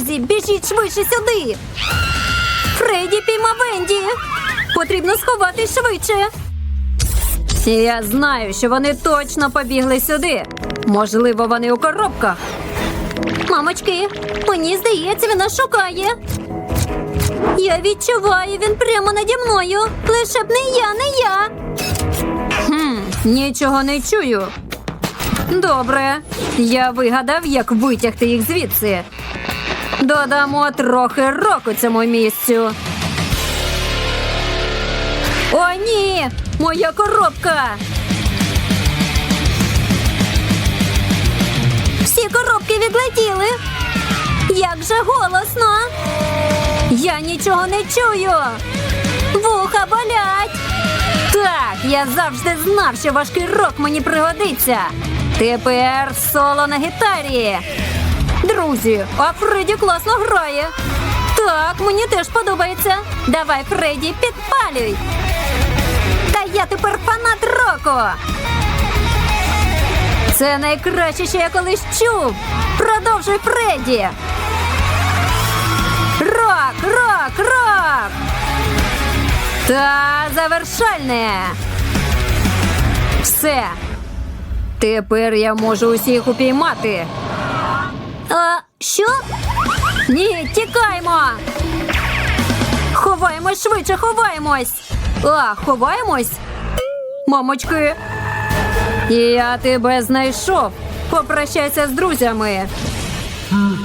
Друзі, біжіть швидше сюди. Фредді піймав Венді. Потрібно сховатись швидше. Я знаю, що вони точно побігли сюди. Можливо, вони у коробках. Мамочки, мені здається, він нас шукає. Я відчуваю, він прямо наді мною. Лише б не я, не я. Хм, нічого не чую. Добре, я вигадав, як витягти їх звідси. Додамо трохи року цьому місцю. О, ні! Моя коробка! Всі коробки відлетіли. Як же голосно! Я нічого не чую. Вуха болять. Так, я завжди знав, що важкий рок мені пригодиться. Тепер соло на гітарі. Друзі, а Фредді класно грає. Так, мені теж подобається. Давай, Фредді, підпалюй. Та я тепер фанат року. Це найкраще, що я колись чув. Продовжуй, Фредді. Рок, рок, рок. Та завершальне. Все. Тепер я можу усіх упіймати. А, що? Ні, тікаймо. Ховаємось швидше, ховаємось. А, ховаємось? Мамочки. Я тебе знайшов. Попрощайся з друзями.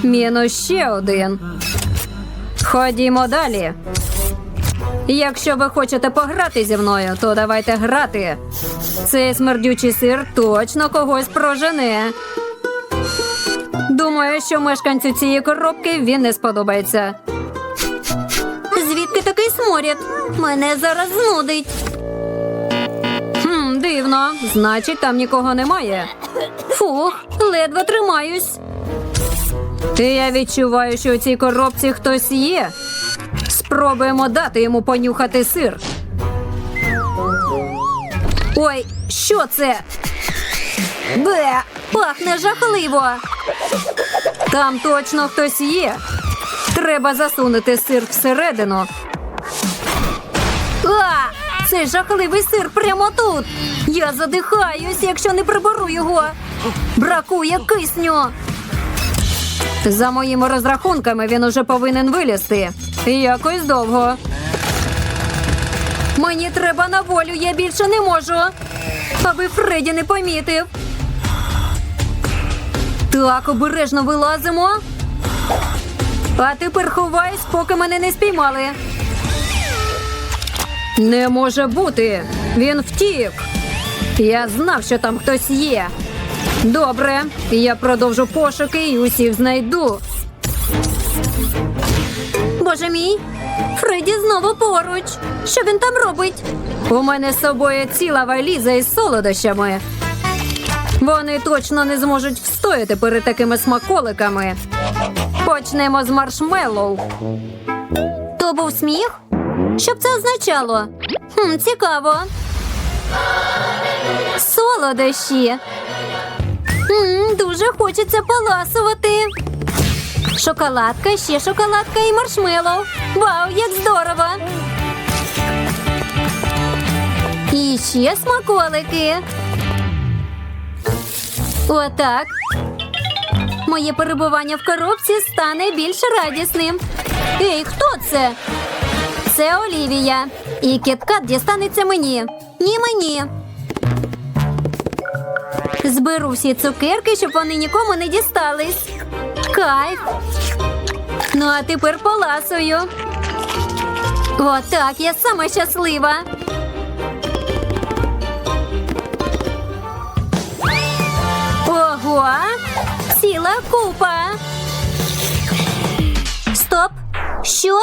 Мінус ще один. Ходімо далі. Якщо ви хочете пограти зі мною, то давайте грати. Цей смердючий сир точно когось прожене. Думаю, що мешканцю цієї коробки він не сподобається. Звідки такий сморід? Мене зараз знудить. Хм, дивно. Значить, там нікого немає. Фух, ледве тримаюсь. Я відчуваю, що у цій коробці хтось є. Спробуємо дати йому понюхати сир. Ой, що це? Бе, пахне жахливо. Там точно хтось є. Треба засунути сир всередину. А, це жахливий сир прямо тут. Я задихаюсь, якщо не приберу його. Бракує кисню. За моїми розрахунками він уже повинен вилізти. Якось довго. Мені треба на волю, я більше не можу. Аби Фредді не помітив. Так, обережно вилазимо. А тепер ховаюсь, поки мене не спіймали. Не може бути. Він втік. Я знав, що там хтось є. Добре, я продовжу пошуки і усіх знайду. Боже мій, Фредді знову поруч. Що він там робить? У мене з собою ціла валіза із солодощами. Вони точно не зможуть встояти перед такими смаколиками. Почнемо з маршмеллоу. То був сміх? Що б це означало? Хм, Цікаво. Солодощі. М, дуже хочеться поласувати. Шоколадка, ще шоколадка і маршмеллоу. Вау, як здорово! І ще смаколики. Отак. Моє перебування в коробці стане більш радісним. Ей, хто це? Це Олівія. І кіткат дістанеться мені. Ні мені. Зберу всі цукерки, щоб вони нікому не дістались. Кайф. Ну, а тепер поласую. Отак, я сама щаслива. Ого! Ціла купа. Стоп! Що?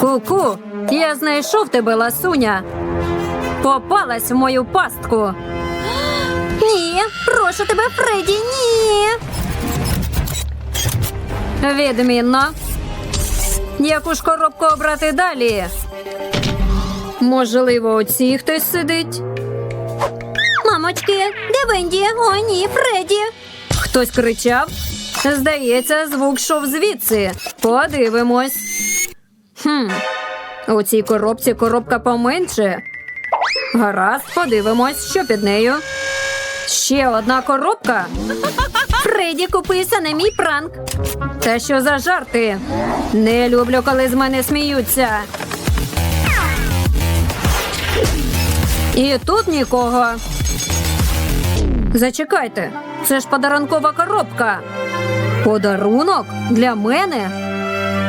Ку-ку, я знайшов тебе, ласуня. Попалась в мою пастку. Ні, прошу тебе, Фредді, ні. Відмінно. Яку ж коробку обрати далі? Можливо, у цій хтось сидить. Мамочки, де Венді? О, ні, Фредді. Хтось кричав. Здається, звук йшов звідси. Подивимось. Хм, у цій коробці коробка поменше. Гаразд, подивимось, що під нею. Ще одна коробка. Фредді купився на мій пранк. Та що за жарти? Не люблю, коли з мене сміються. І тут нікого. Зачекайте, це ж подарункова коробка. Подарунок для мене.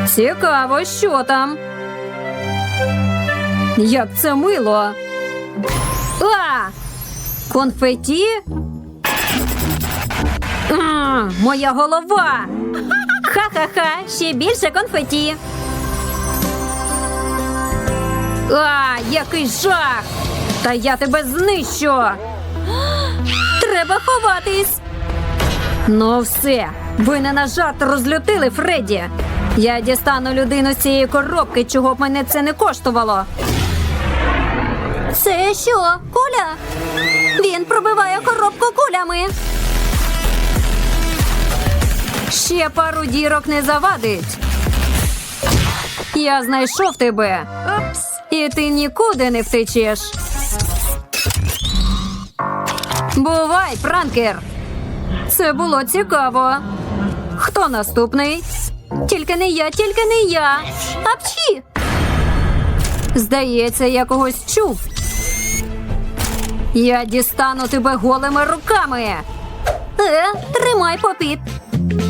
Цікаво, що там. Як це мило. А! Конфеті? А, моя голова. Ха-ха-ха, ще більше конфеті. А, який жах! Та я тебе знищу. Треба ховатись. Ну, все. Ви не на жарт розлютили Фредді. Я дістану людину з цієї коробки, чого б мене це не коштувало. Це що, куля? Він пробиває коробку кулями. Ще пару дірок не завадить. Я знайшов тебе. І ти нікуди не втечеш. Бувай, пранкер. Це було цікаво. Хто наступний? Тільки не я, тільки не я. Апчі! Здається, я когось чув. Я дістану тебе голими руками. Е, тримай попіт.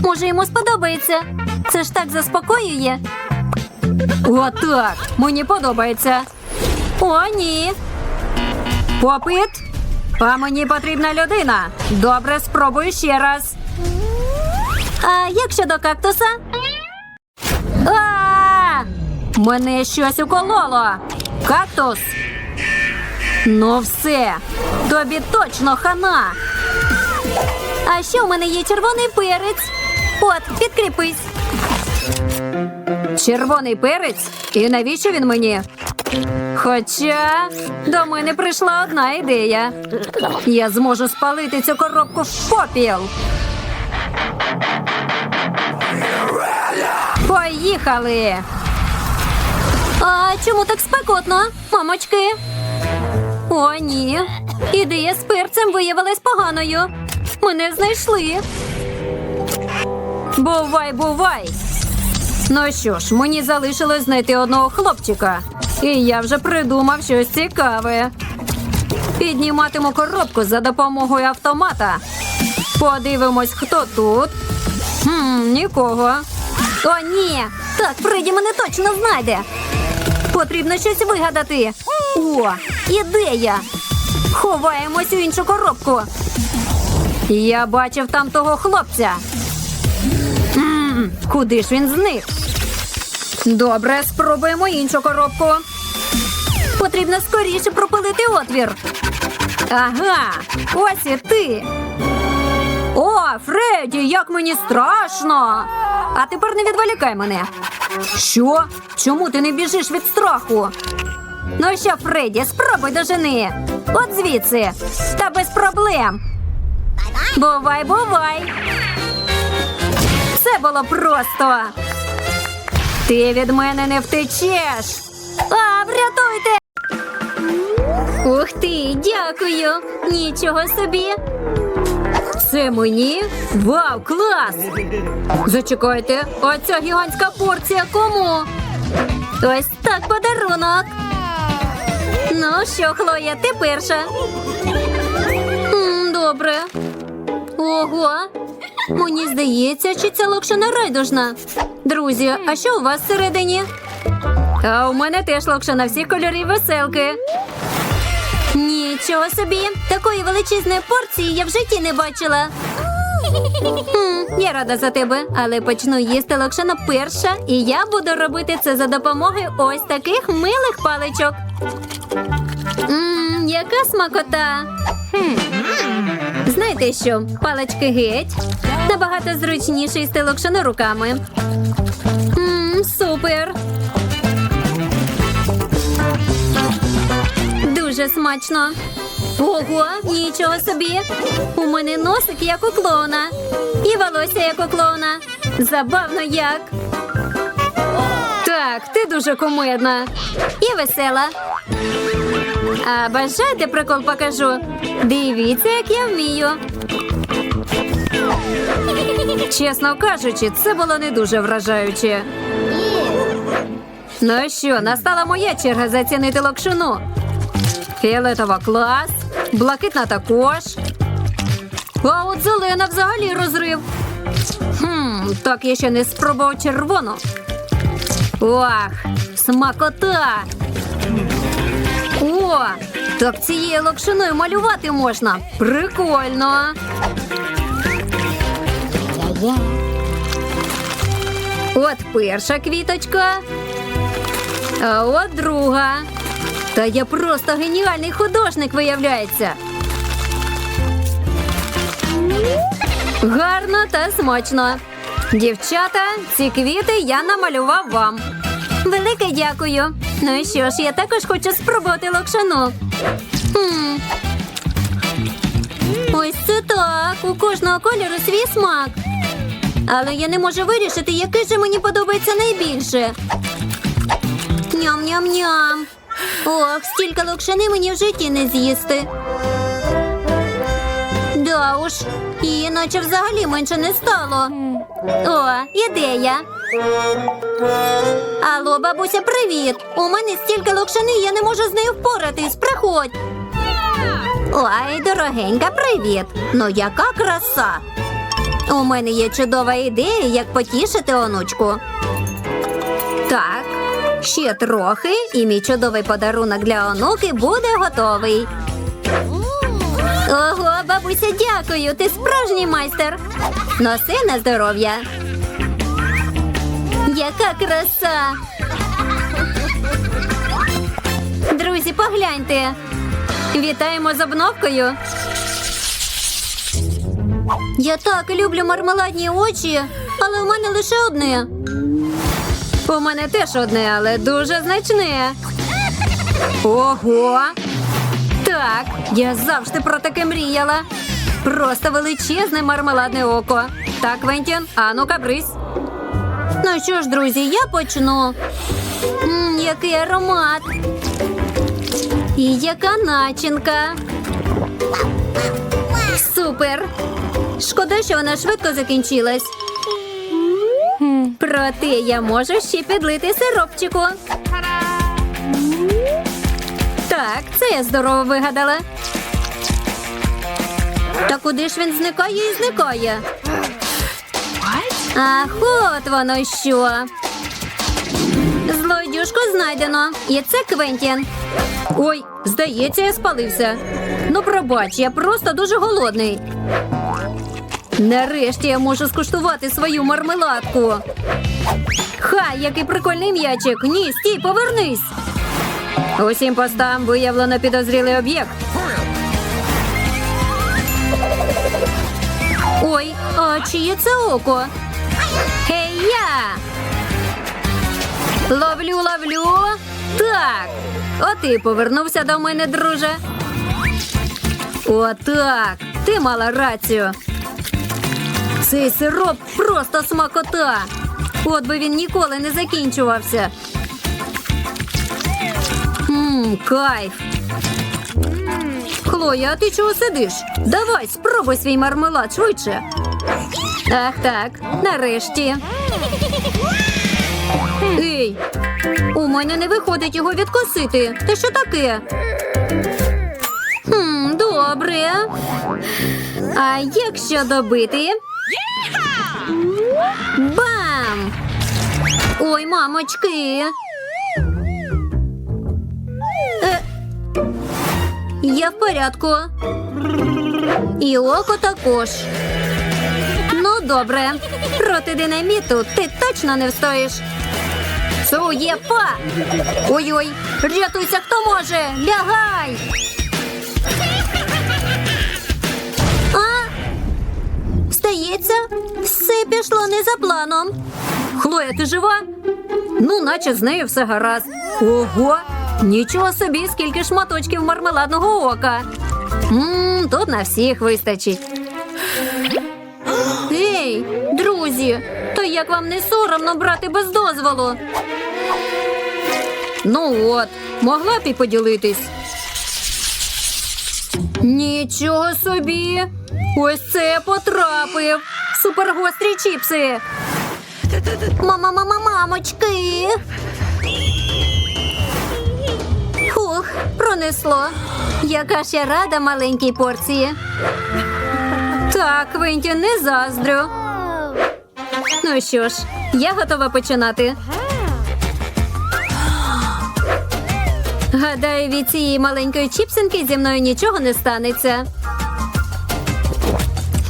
Може, йому сподобається. Це ж так заспокоює. Отак. Мені подобається. О, ні. Попит. А мені потрібна людина. Добре, спробую ще раз. А як щодо кактуса? А! Мене щось укололо. Кактус. Ну все. Тобі точно хана. А ще у мене є червоний перець. От, підкріпись. Червоний перець? І навіщо він мені? Хоча до мене прийшла одна ідея. Я зможу спалити цю коробку в попіл. Поїхали. А чому так спекотно, мамочки? О, ні. Ідея з перцем виявилась поганою. Мене знайшли. Бувай, бувай. Ну що ж, мені залишилось знайти одного хлопчика. І я вже придумав щось цікаве. Підніматиму коробку за допомогою автомата. Подивимось, хто тут. Хм, нікого. О, ні! Так, Фредді мене точно знайде. Потрібно щось вигадати. О, ідея! Ховаємось у іншу коробку. Я бачив там того хлопця. М, куди ж він зник? Добре, спробуємо іншу коробку. Потрібно скоріше пропилити отвір. Ага, ось і ти. О, Фредді, як мені страшно. А тепер не відволікай мене. Що? Чому ти не біжиш від страху? Ну що, Фредді, спробуй дожени. От звідси. Та без проблем. Бувай, бувай. Це було просто. Ти від мене не втечеш. А, врятуйте. Ух ти, дякую. Нічого собі. Це мені? Вау, клас! Зачекайте, а ця гігантська порція кому? Ось так подарунок. Ну що, Хлоя, ти перша. Добре. Ого. Мені здається, чи ця локшина райдужна. Друзі, а що у вас всередині? А у мене теж локшина всіх кольорів веселки. Нічого собі, такої величезної порції я в житті не бачила. Я рада за тебе, але почну їсти локшина перша, і я буду робити це за допомогою ось таких милих паличок. Мм, яка смакота. Знаєте що? Палички геть. Набагато зручніше їсти локшину руками. Мм, супер. Дуже смачно. Ого, нічого собі. У мене носик як у клоуна. І волосся як у клоуна. Забавно як. Так, ти дуже кумедна. І весела. А бажаєте прикол покажу? Дивіться, як я вмію. Чесно кажучи, це було не дуже вражаюче. Ну що, настала моя черга зацінити локшину. Фіолетова клас, блакитна також. А от зелена взагалі розрив. Хм, так я ще не спробував червону. Ох, смакота. О, так цією локшиною малювати можна. Прикольно. От перша квіточка. А от друга. Та я просто геніальний художник, виявляється. Гарно та смачно. Дівчата, ці квіти я намалював вам. Велике дякую. Ну і що ж, я також хочу спробувати локшину. Хм. Ось це так. У кожного кольору свій смак. Але я не можу вирішити, який же мені подобається найбільше. Ням-ням-ням. Ох, стільки локшини мені в житті не з'їсти. Да уж, її наче взагалі менше не стало. О, ідея. Алло, бабуся, привіт. У мене стільки локшини, я не можу з нею впоратись. Приходь. Ой, дорогенька, привіт. Ну яка краса. У мене є чудова ідея, як потішити онучку. Ще трохи, і мій чудовий подарунок для онуки буде готовий. Ого, бабуся, дякую. Ти справжній майстер. Носи на здоров'я. Яка краса. Друзі, погляньте. Вітаємо з обновкою. Я так люблю мармеладні очі, але у мене лише одне. У мене теж одне, але дуже значне. Ого! Так, я завжди про таке мріяла. Просто величезне мармеладне око. Так, Квентін, а ну-ка. Ну що ж, друзі, я почну. М, який аромат. І яка начинка. Супер. Шкода, що вона швидко закінчилась. Проте я можу ще підлити сиропчику. Так, це я здорово вигадала. Та куди ж він зникає і зникає? Ах, от воно що. Злодюшку знайдено. І це Квентін. Ой, здається, я спалився. Ну, пробач, я просто дуже голодний. Нарешті я можу скуштувати свою мармеладку. Хай, який прикольний м'ячик. Ні, стій, повернись. Усім постам виявлено підозрілий об'єкт. Ой, а чиє це око? Гей я! Ловлю, ловлю. Так. От і повернувся до мене, друже. Отак. Ти мала рацію. Цей сироп просто смакота. От би він ніколи не закінчувався. Мм, кайф. Хлоя, а ти чого сидиш? Давай, спробуй свій мармелад швидше. Ах так, нарешті. Ей, у мене не виходить його відкосити. Та що таке? Хм, добре. А якщо добити? Бам! Ой, мамочки. Е, я в порядку. І око також. Ну, добре. Проти динаміту ти точно не встоїш. Суєпа! Ой-ой, рятуйся, хто може! Лягай! А? Стається, все пішло не за планом. Хлоя, ти жива? Ну, наче з нею все гаразд. Ого! Нічого собі, скільки шматочків мармеладного ока. Ммм, тут на всіх вистачить. Ей, друзі, то як вам не соромно брати без дозволу? Ну от, могла б і поділитись. Нічого собі. Ось це потрапив. Супергострі чіпси. Мама, мама, мамочки. Фух, пронесло. Яка я рада маленькій порції. Так, Квентін, не заздрю. Ну що ж, я готова починати. Гадаю, від цієї маленької чіпсинки зі мною нічого не станеться.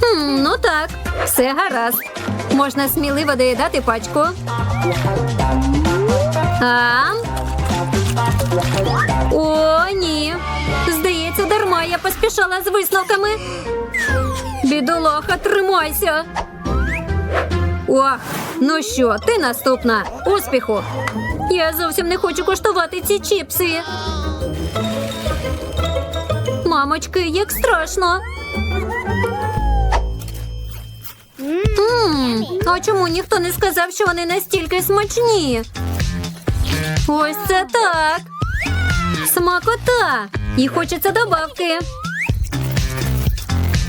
Хм, ну так, все гаразд. Можна сміливо доїдати пачку. А? О, ні. Здається, дарма я поспішала з висновками. Бідолаха, тримайся. Ох, ну що, ти наступна. Успіху. Я зовсім не хочу коштувати ці чіпси. Мамочки, як страшно. Мм, а чому ніхто не сказав, що вони настільки смачні? Ось це так. Смакота. І хочеться добавки.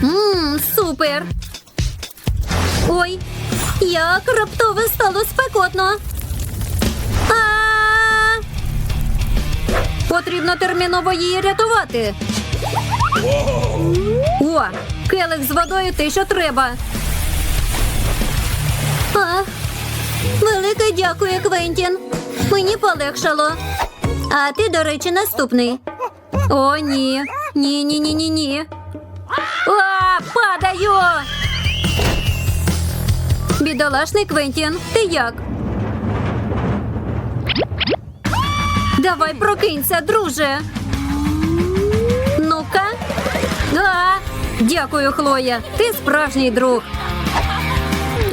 Мм, супер. Ой, як раптово стало спекотно. А! Потрібно терміново її рятувати. О, келих з водою те, що треба. А, велике дякую, Квентін. Мені полегшало. А ти, до речі, наступний. О, ні. Ні, ні, ні, ні, ні. А, падаю. Бідолашний Квентін, ти як? Давай прокинься, друже. Ну-ка. А, дякую, Хлоя. Ти справжній друг.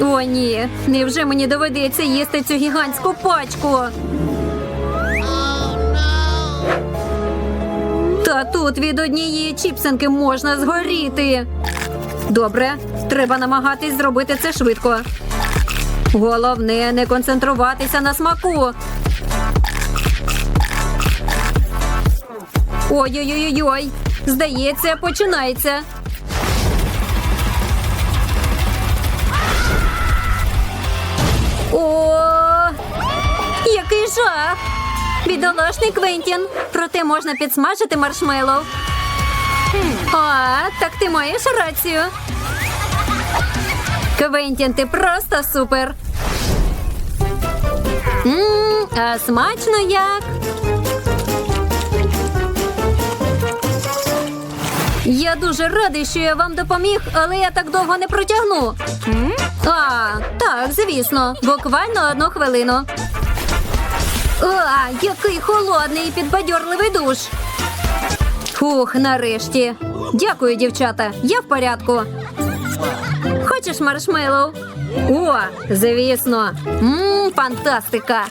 О, ні. Невже мені доведеться їсти цю гігантську пачку? Та тут від однієї чіпсинки можна згоріти. Добре, треба намагатись зробити це швидко. Головне не концентруватися на смаку. Ой-ой-ой-ой. Здається, починається. Жах! Бідолашний Квентін. Проте можна підсмажити маршмеллоу. А, так ти маєш рацію. Квентін, ти просто супер. Мм, а смачно як. Я дуже радий, що я вам допоміг, але я так довго не протягну. А, так, звісно, буквально одну хвилину. А, який холодний і підбадьорливий душ. Фух, нарешті. Дякую, дівчата. Я в порядку. Хочеш маршмеллоу? О, звісно. Мм, фантастика.